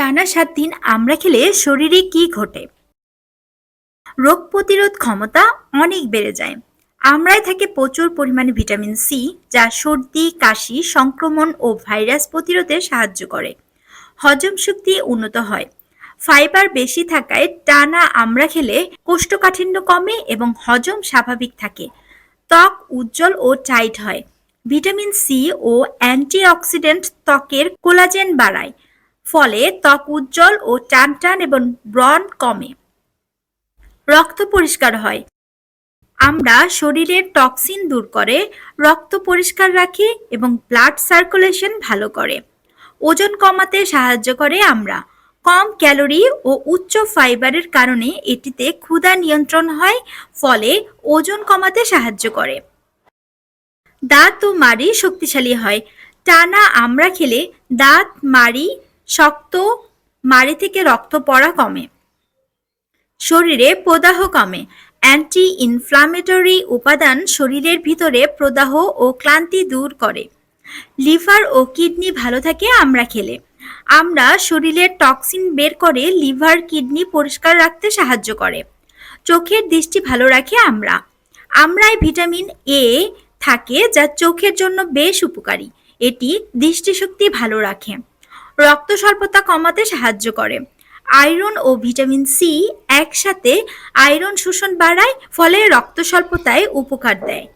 টানা সাত দিন আমরা খেলে শরীরে কি ঘটে? রোগ প্রতিরোধ ক্ষমতা অনেক বেড়ে যায়। আমরায় থাকে প্রচুর পরিমাণে ভিটামিন সি, যা সর্দি, কাশি, সংক্রমণ ও ভাইরাস প্রতিরোধে সাহায্য করে। হজম শক্তি উন্নত হয়। ফাইবার বেশি থাকায় টানা আমরা খেলে কোষ্ঠকাঠিন্য কমে এবং হজম স্বাভাবিক থাকে। ত্বক উজ্জ্বল ও টাইট হয়। ভিটামিন সি ও অ্যান্টিঅক্সিডেন্ট ত্বকের কোলাজেন বাড়ায়। ফলে ত্বক উজ্জ্বল ও টান টান এবং ব্রণ কমে। রক্ত পরিষ্কার হয়। আমরা শরীরের টক্সিন দূর করে, রক্ত পরিষ্কার রাখে এবং ব্লাড সার্কুলেশন ভালো করে। ওজন কমাতে সাহায্য করে আমরা। কম ক্যালোরি ও উচ্চ ফাইবারের কারণে এটিতে ক্ষুধা নিয়ন্ত্রণ হয়, ফলে ওজন কমাতে সাহায্য করে। দাঁত ও মাড়ি শক্তিশালী হয়। টানা আমরা খেলে দাঁত, মাড়ি শক্ত মাড়ি থেকে রক্ত পড়া কমে। শরীরে প্রদাহ কমে। অ্যান্টি ইনফ্লামেটরি উপাদান শরীরের ভিতরে প্রদাহ ও ক্লান্তি দূর করে। লিভার ও কিডনি ভালো থাকে, আমরা খেলে। আমরা শরীরের টক্সিন বের করে লিভার, কিডনি পরিষ্কার রাখতে সাহায্য করে। চোখের দৃষ্টি ভালো রাখে আমরা। আমরায় ভিটামিন এ থাকে, যা চোখের জন্য বেশ উপকারী। এটি দৃষ্টিশক্তি ভালো রাখে। রক্ত স্বল্পতা কমাতে সাহায্য করে। আয়রন ও ভিটামিন সি একসাথে আয়রন শোষণ বাড়ায়, ফলে রক্ত স্বল্পতায় উপকার দেয়।